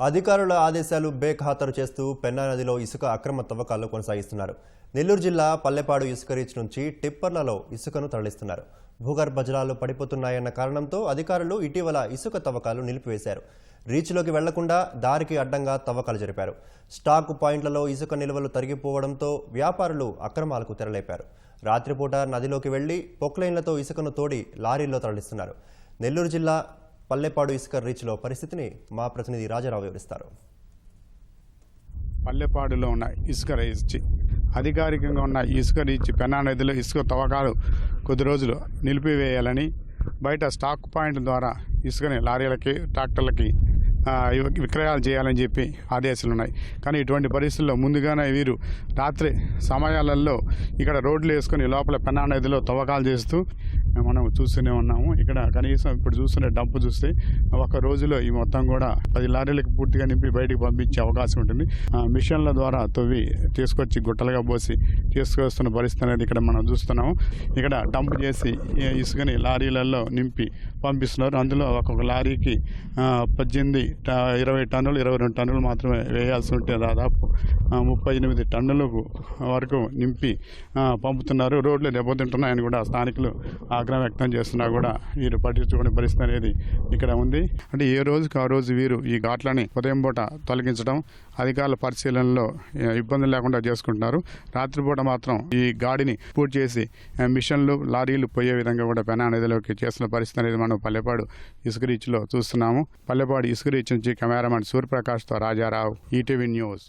అధికారుల ఆదేశాలు బేఖాతరు చేస్తూ పెన్నా నదిలో ఇసుక అక్రమ తవ్వకాలు కొనసాగిస్తున్నారు. నెల్లూరు జిల్లా పల్లెపాడు ఇసుక రీచ్ నుంచి టిప్పర్లలో ఇసుకను తరలిస్తున్నారు. భూగర్భ జలాలు పడిపోతున్నాయన్న కారణంతో అధికారులు ఇటీవల ఇసుక తవ్వకాలు నిలిపివేశారు. రీచ్లోకి వెళ్ళకుండా దారికి అడ్డంగా తవ్వకాలు జరిపారు. స్టాక్ పాయింట్లలో ఇసుక నిల్వలు తరిగిపోవడంతో వ్యాపారులు అక్రమాలకు తెరలేపారు. రాత్రిపూట నదిలోకి వెళ్ళి పొక్లైన్లతో ఇసుకను తోడి లారీల్లో తరలిస్తున్నారు. నెల్లూరు జిల్లా పల్లెపాడు ఇసుక రీచ్లో పరిస్థితిని మా ప్రతినిధి రాజారావు వివరిస్తారు. పల్లెపాడులో ఉన్న ఇసుక రీచ్ అధికారికంగా ఉన్న ఇసుక రీచ్ పెన్నా నదిలో ఇసుక తవ్వకాలు కొద్ది రోజులు నిలిపివేయాలని బయట స్టాక్ పాయింట్ ద్వారా ఇసుకని లారీలకి ట్రాక్టర్లకి విక్రయాలు చేయాలని చెప్పి ఆదేశాలు ఉన్నాయి. కానీ ఇటువంటి పరిస్థితుల్లో ముందుగానే వీరు రాత్రి సమయాలలో ఇక్కడ రోడ్లు వేసుకొని లోపల పెన్నా నదిలో తవ్వకాలు చేస్తూ మనం చూస్తూనే ఉన్నాము. ఇక్కడ కనీసం ఇప్పుడు చూస్తున్న డంప్ చూస్తే ఒక రోజులో ఈ మొత్తం కూడా పది లారీలకు పూర్తిగా నింపి బయటకు పంపించే అవకాశం ఉంటుంది. మిషన్ల ద్వారా తవ్వి తీసుకొచ్చి గుట్టలుగా పోసి తీసుకొస్తున్న పరిస్థితి అనేది ఇక్కడ మనం చూస్తున్నాము. ఇక్కడ డంప్ చేసి ఇసుకని లారీలలో నింపి పంపిస్తున్నారు. అందులో ఒక్కొక్క లారీకి పద్దెనిమిది ఇరవై టన్నులు ఇరవై రెండు టన్నులు మాత్రమే వేయాల్సి ఉంటే దాదాపు ముప్పై ఎనిమిది టన్నులకు వరకు నింపి పంపుతున్నారు. రోడ్లు దెబ్బతింటున్నాయని కూడా స్థానికులు ఆగ్రహం వ్యక్తం చేస్తున్నా కూడా వీరు పట్టించుకునే పరిస్థితి అనేది ఇక్కడ ఉంది. అంటే ఏ రోజుకి ఆ రోజు వీరు ఈ ఘాట్లని ఉదయం పూట తొలగించడం అధికారుల పరిశీలనలో ఇబ్బంది లేకుండా చేసుకుంటున్నారు. రాత్రిపూట మాత్రం ఈ గాడిని పూర్తి చేసి మిషన్లు లారీలు పోయే విధంగా కూడా పెనా నదిలోకి చేస్తున్న పరిస్థితి అనేది మనం పల్లెపాడు ఇసుక రీచ్లో చూస్తున్నాము. పల్లెపాడు ఇసుక రీచ్ నుంచి కెమెరామెన్ సూర్యప్రకాష్తో రాజారావు ఈటీవీ న్యూస్